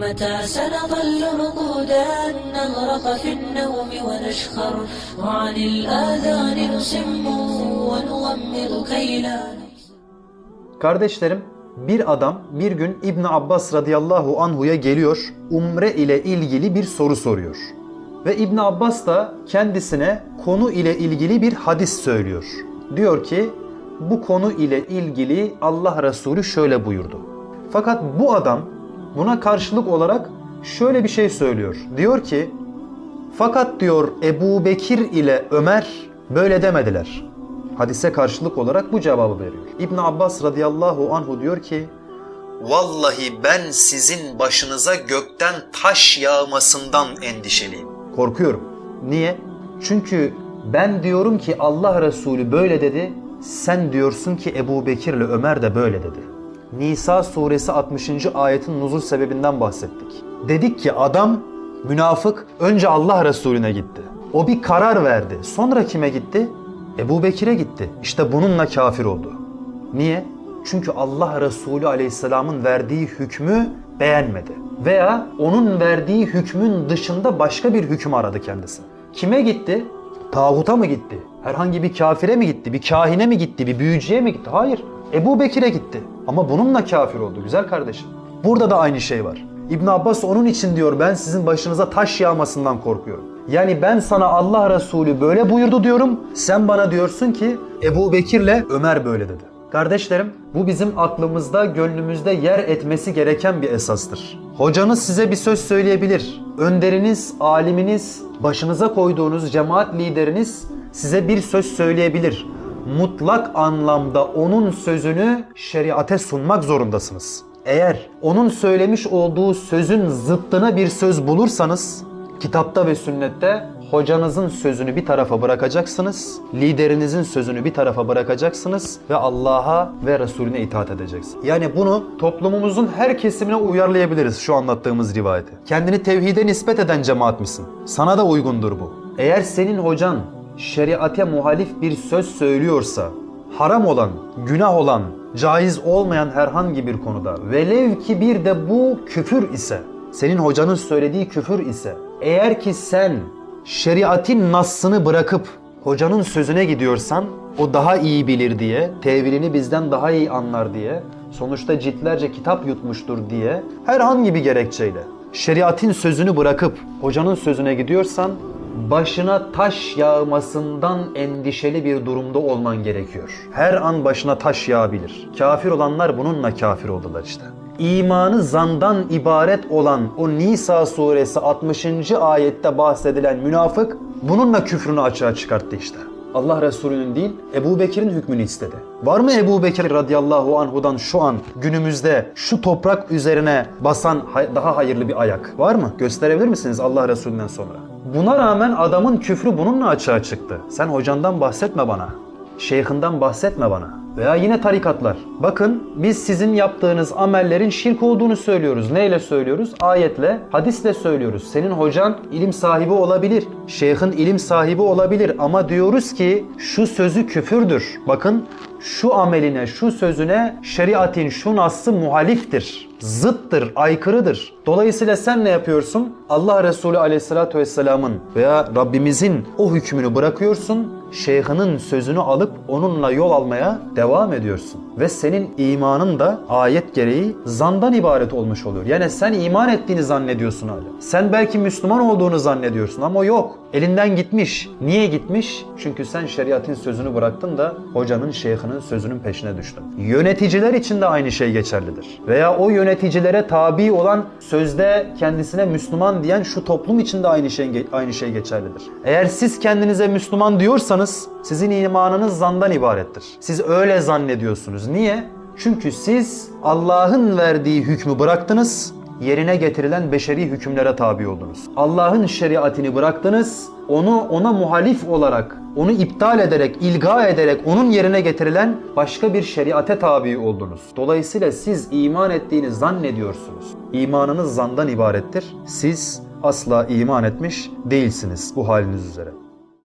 لمتى سنظل رقودا نغرق في النوم ونشخر وعن الآذان نصم ونغمض كي لا Kardeşlerim, bir adam bir gün İbn Abbas radıyallahu anhu'ya geliyor, umre ile ilgili bir soru soruyor. Ve İbn Abbas da kendisine konu ile ilgili bir hadis söylüyor. Diyor ki, bu konu ile ilgili Allah Resulü şöyle buyurdu. Fakat bu adam buna karşılık olarak şöyle bir şey söylüyor. Diyor ki, fakat diyor Ebu Bekir ile Ömer böyle demediler. Hadise karşılık olarak bu cevabı veriyor. İbn Abbas radıyallahu anhu diyor ki, Vallahi ben sizin başınıza gökten taş yağmasından endişeliyim. Korkuyorum. Niye? Çünkü ben diyorum ki Allah Resulü böyle dedi, sen diyorsun ki Ebu Bekir ile Ömer de böyle dedi. Nisa suresi 60. ayetin nuzul sebebinden bahsettik. Dedik ki adam münafık önce Allah Resulüne gitti. O bir karar verdi. Sonra kime gitti? Ebu Bekir'e gitti. İşte bununla kafir oldu. Niye? Çünkü Allah Resulü Aleyhisselam'ın verdiği hükmü beğenmedi. Veya onun verdiği hükmün dışında başka bir hüküm aradı kendisi. Kime gitti? Tağuta mı gitti? Herhangi bir kafire mi gitti? Bir kahine mi gitti? Bir büyücüye mi gitti? Hayır. Ebu Bekir'e gitti. Ama bununla kafir oldu güzel kardeşim. Burada da aynı şey var. İbn Abbas onun için diyor ben sizin başınıza taş yağmasından korkuyorum. Yani ben sana Allah Resulü böyle buyurdu diyorum. Sen bana diyorsun ki Ebu Bekir'le Ömer böyle dedi. Kardeşlerim bu bizim aklımızda, gönlümüzde yer etmesi gereken bir esastır. Hocanız size bir söz söyleyebilir. Önderiniz, aliminiz, başınıza koyduğunuz cemaat lideriniz size bir söz söyleyebilir. Mutlak anlamda onun sözünü şeriate sunmak zorundasınız. Eğer onun söylemiş olduğu sözün zıttına bir söz bulursanız kitapta ve sünnette hocanızın sözünü bir tarafa bırakacaksınız, liderinizin sözünü bir tarafa bırakacaksınız ve Allah'a ve Resulüne itaat edeceksiniz. Yani bunu toplumumuzun her kesimine uyarlayabiliriz şu anlattığımız rivayeti. Kendini tevhide nispet eden cemaat misin? Sana da uygundur bu. Eğer senin hocan şeriate muhalif bir söz söylüyorsa, haram olan, günah olan, caiz olmayan herhangi bir konuda velev ki bir de bu küfür ise, senin hocanın söylediği küfür ise, eğer ki sen şeriatin nassını bırakıp hocanın sözüne gidiyorsan, o daha iyi bilir diye, tevilini bizden daha iyi anlar diye, sonuçta ciltlerce kitap yutmuştur diye herhangi bir gerekçeyle şeriatin sözünü bırakıp hocanın sözüne gidiyorsan başına taş yağmasından endişeli bir durumda olman gerekiyor. Her an başına taş yağabilir. Kafir olanlar bununla kafir oldular işte. İmanı zandan ibaret olan o Nisa suresi 60. ayette bahsedilen münafık bununla küfrünü açığa çıkarttı işte. Allah Resulü'nün değil Ebu Bekir'in hükmünü istedi. Var mı Ebu Bekir radıyallahu anhudan şu an günümüzde şu toprak üzerine basan daha hayırlı bir ayak? Var mı? Gösterebilir misiniz Allah Resulü'nden sonra? Buna rağmen adamın küfrü bununla açığa çıktı. Sen hocandan bahsetme bana. Şeyhinden bahsetme bana. Veya yine tarikatlar. Bakın biz sizin yaptığınız amellerin şirk olduğunu söylüyoruz. Neyle söylüyoruz? Ayetle, hadisle söylüyoruz. Senin hocan ilim sahibi olabilir. Şeyhin ilim sahibi olabilir. Ama diyoruz ki şu sözü küfürdür. Bakın şu ameline, şu sözüne şeriatin şu nassı muhaliftir. Zıttır, aykırıdır. Dolayısıyla sen ne yapıyorsun? Allah Resulü aleyhissalatü vesselamın veya Rabbimizin o hükmünü bırakıyorsun. Şeyhinin sözünü alıp onunla yol almaya devam ediyorsun. Ve senin imanın da ayet gereği zandan ibaret olmuş oluyor. Yani sen iman ettiğini zannediyorsun hala. Sen belki Müslüman olduğunu zannediyorsun ama yok. Elinden gitmiş. Niye gitmiş? Çünkü sen şeriatın sözünü bıraktın da hocanın, şeyhinin sözünün peşine düştün. Yöneticiler için de aynı şey geçerlidir. Veya o yöneticilere tabi olan sözde kendisine Müslüman diyen şu toplum için de aynı şey aynı şey geçerlidir. Eğer siz kendinize Müslüman diyorsanız sizin imanınız zandan ibarettir. Siz öyle zannediyorsunuz. Niye? Çünkü siz Allah'ın verdiği hükmü bıraktınız, yerine getirilen beşeri hükümlere tabi oldunuz. Allah'ın şeriatini bıraktınız, onu ona muhalif olarak, onu iptal ederek, ilga ederek onun yerine getirilen başka bir şeriate tabi oldunuz. Dolayısıyla siz iman ettiğini zannediyorsunuz. İmanınız zandan ibarettir. Siz asla iman etmiş değilsiniz bu haliniz üzere.